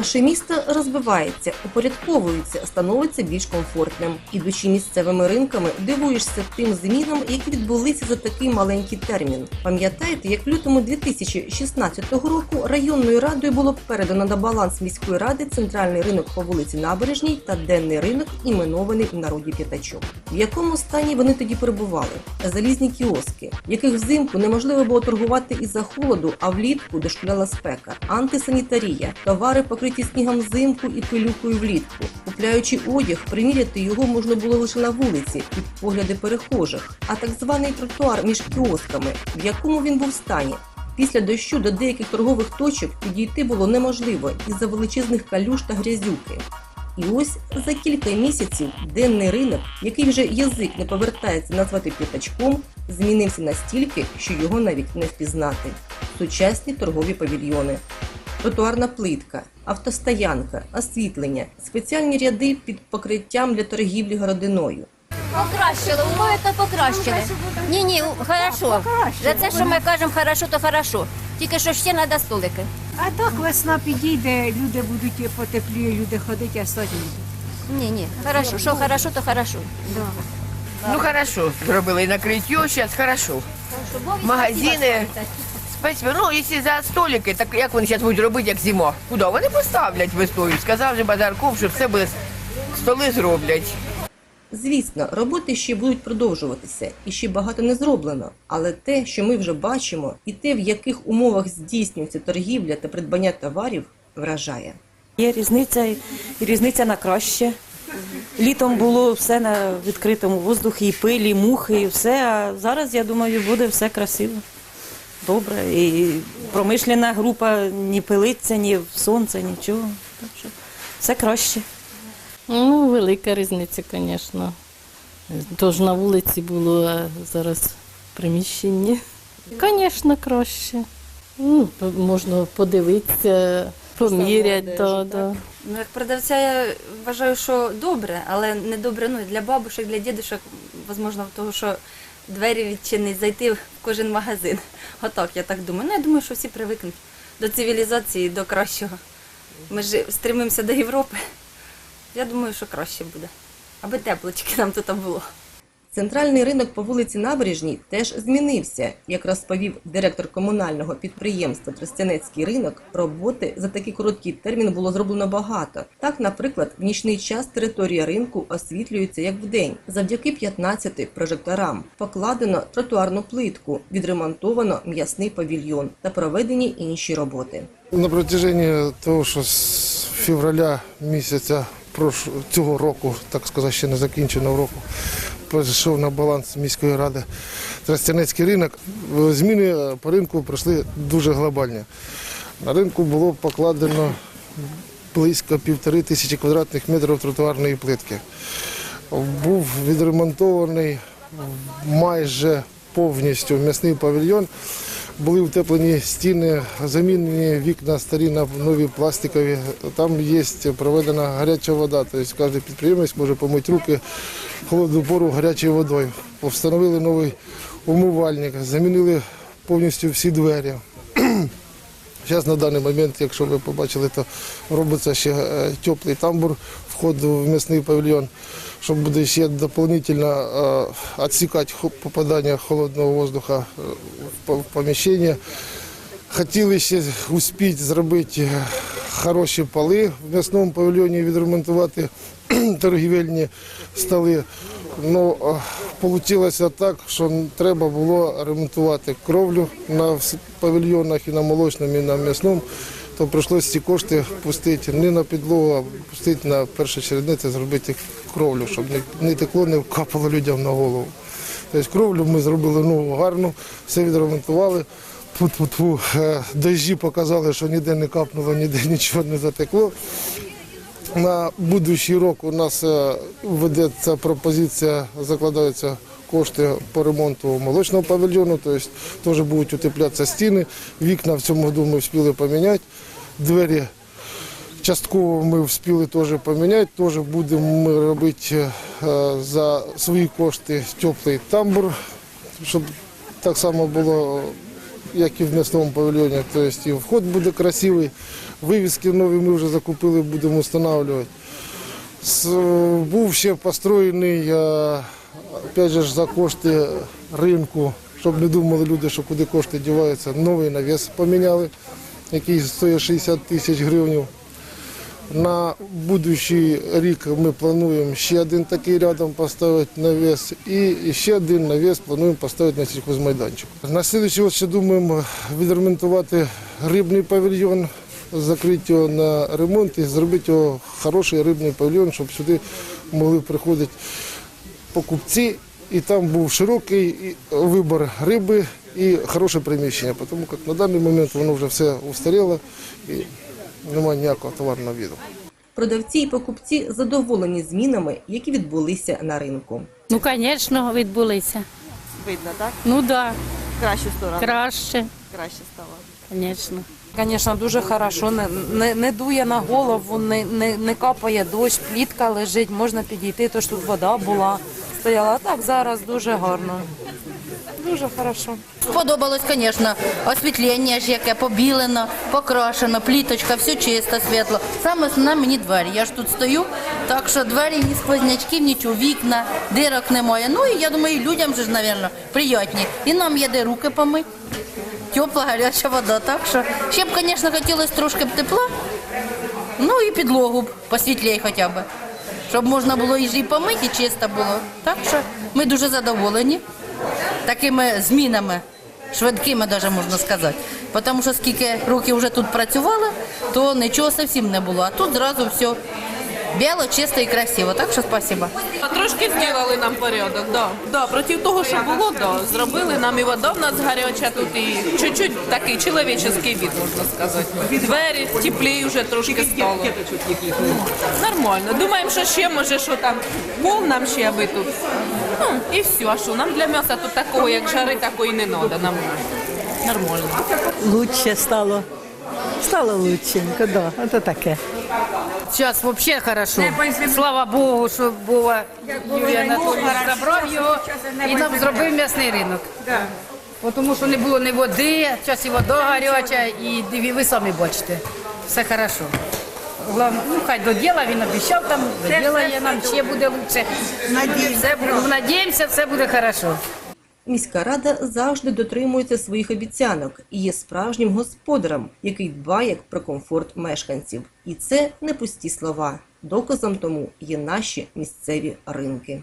Наше місто розвивається, упорядковується, становиться більш комфортним. Ідучи місцевими ринками, дивуєшся тим змінам, які відбулися за такий маленький термін. Пам'ятаєте, як в лютому 2016 року районною радою було передано на баланс міської ради центральний ринок по вулиці Набережній та денний ринок, іменований в народі П'ятачок. В якому стані вони тоді перебували? Залізні кіоски, яких взимку неможливо було торгувати із-за холоду, а влітку дошкуляла спека, антисанітарія, товари покриті снігом взимку і пилюкою влітку. Купляючи одяг, приміряти його можна було лише на вулиці під погляди перехожих, а так званий тротуар між кіосками, в якому він був в стані. Після дощу до деяких торгових точок підійти було неможливо із-за величезних калюж та грязюки. І ось за кілька місяців денний ринок, який вже язик не повертається назвати п'ятачком, змінився настільки, що його навіть не впізнати. Сучасні торгові павільйони, тротуарна плитка, автостоянка, освітлення, спеціальні ряди під покриттям для торгівлі городиною. Покращили, умови то покращили. Ні, ні, хорошо. За це, що ми кажемо хорошо, то хорошо. Тільки що ще треба столики. А так весна підійде, люди будуть потепліє, люди ходять, а садять. Ні, ні, хорошо. Що хорошо, то хорошо. Да. Ну хорошо, зробили накриття, зараз хорошо. Магазини, спеції, ну якщо за столики, так як вони зараз будуть робити, як зима? Куди? Вони поставлять весною. Сказав же Базарков, що все буде, столи зроблять. Звісно, роботи ще будуть продовжуватися, і ще багато не зроблено. Але те, що ми вже бачимо, і те, в яких умовах здійснюється торгівля та придбання товарів, вражає. Є різниця і різниця на краще. Літом було все на відкритому воздухі, і пилі, і мухи, і все. А зараз, я думаю, буде все красиво, добре. І промишлена група ні пилиться, ні в сонце, нічого. Так що все краще. Ну, велика різниця, звісно. Тож на вулиці було, а зараз в приміщенні. Звісно, краще. Ну, можна подивитися, поміряти. Да, да. Ну, як продавця я вважаю, що добре, але не добре ну, для бабушек, для дідушок, можливо, того, що двері відчинить, зайти в кожен магазин. Отак, я так думаю. Ну, я думаю, що всі привикнуть до цивілізації, до кращого. Ми ж стремимося до Європи. Я думаю, що краще буде. Аби теплочки нам тут було. Центральний ринок по вулиці Набережній теж змінився. Як розповів директор комунального підприємства Тростянецький ринок, роботи за такий короткий термін було зроблено багато. Так, наприклад, в нічний час територія ринку освітлюється як вдень. Завдяки 15 прожекторам покладено тротуарну плитку, відремонтовано м'ясний павільйон та проведені інші роботи. На протяжении того, що з февраля місяця цього року, так сказати, ще не закінченого року, перейшов на баланс міської ради Тростянецький ринок, зміни по ринку пройшли дуже глобальні. На ринку було покладено близько півтори тисячі квадратних метрів тротуарної плитки. Був відремонтований майже повністю м'ясний павільйон. Були утеплені стіни, замінені вікна старі на нові пластикові. Там є проведена гаряча вода. Тобто кожен підприємець може помити руки в холодну пору гарячою водою. Встановили новий умивальник, замінили повністю всі двері. Зараз на даний момент, якщо ви побачили, то робиться ще е, теплий тамбур входу в м'ясний павільйон, щоб буде ще дополнительно е, відсікати попадання холодного воздуха е, в поміщення. Хотіли ще успіти зробити хороші поли в м'ясному павільйоні, відремонтувати торгівельні столи. Ну, вийшло так, що треба було ремонтувати кровлю на павільйонах і на молочному, і на м'ясному. То прийшлося ці кошти пустити не на підлогу, а пустити на першочередне це зробити кровлю, щоб не, текло, не капало людям на голову. Тобто кровлю ми зробили ну, гарну, все відремонтували. Тьфу-тьфу-тьфу. Е, Дощі показали, що ніде не капнуло, ніде нічого не затекло. На будущий рік у нас е, ведеться пропозиція, закладаються кошти по ремонту молочного павільйону, тобто теж будуть утеплятися стіни. Вікна в цьому году ми встигли поміняти. Двері частково ми встигли теж поміняти. Теж будемо ми робити е, за свої кошти теплий тамбур, щоб так само було як і в м'ясному павільйоні. Тобто і вход буде красивий, вивіски нові ми вже закупили, будемо встановлювати. Був ще построєний, е, опять же за кошти ринку, щоб не думали люди, що куди кошти діваються. Новий навіс поміняли, який стоїть 60 тисяч гривень. На будущий рік ми плануємо ще один такий рядом поставити навіс і ще один навіс плануємо поставити на сільхозмайданчик. На слідчий год ще думаємо відремонтувати рибний павільйон, закрити його на ремонт і зробити його хороший рибний павільйон, щоб сюди могли приходити покупці. І там був широкий вибір риби і хороше приміщення, тому як на даний момент воно вже все устаріло немає ніякого товарного віду. Продавці і покупці задоволені змінами, які відбулися на ринку. Ну, звісно, відбулися. Видно, так? Ну так, да, Кращу сторону. краще, Краще стало. звісно. Звісно, дуже хорошо. Не, не, не дує на голову, не, не, не капає дощ, плітка лежить, можна підійти, то ж тут вода була, стояла. А так зараз дуже гарно. Дуже хорошо. Сподобалось, звісно, освітлення ж яке побілено, покрашено, пліточка, все чисто, світло. Саме основне мені двері. Я ж тут стою, так що двері ні сквознячків, нічого, вікна, дирок немає. Ну і я думаю, людям же ж, мабуть, приємні. І нам є де руки помити. Тепла гаряча вода, так що ще б, звісно, хотілося трошки б тепла, ну і підлогу б посвітлій хоча б. Щоб можна було і помити, і чисто було. Так що ми дуже задоволені такими змінами, швидкими, навіть можна сказати. Тому що скільки років вже тут працювала, то нічого зовсім не було. А тут зразу все біло, чисто і красиво. Так що спасибо. А Трошки зробили нам порядок, да. Да, проти того, що було, да, зробили нам і вода в нас гаряча тут, і чуть-чуть такий чоловічий від, можна сказати. Двері теплі вже трошки стало. Нормально. Думаємо, що ще може, що там пол нам ще аби тут. Ну, і все, а що, нам для м'яса тут такого, як жари, такої не треба. Нам нормально. Лучше стало. Стало лучшенько, да. Это таке. Зараз взагалі хорошо. Слава Богу, що Бога Юрій Анатолійович забрав його і нам зробив м'ясний ринок. Тому що не було ні води, зараз і вода гаряча, і ви самі бачите, все хорошо. Главное, ну хай до діла, він обіцяв там, доділає нам, ще буде лучше. Все, буде- надіємося, все буде хорошо. Міська рада завжди дотримується своїх обіцянок і є справжнім господарем, який дбає про комфорт мешканців. І це не пусті слова. Доказом тому є наші місцеві ринки.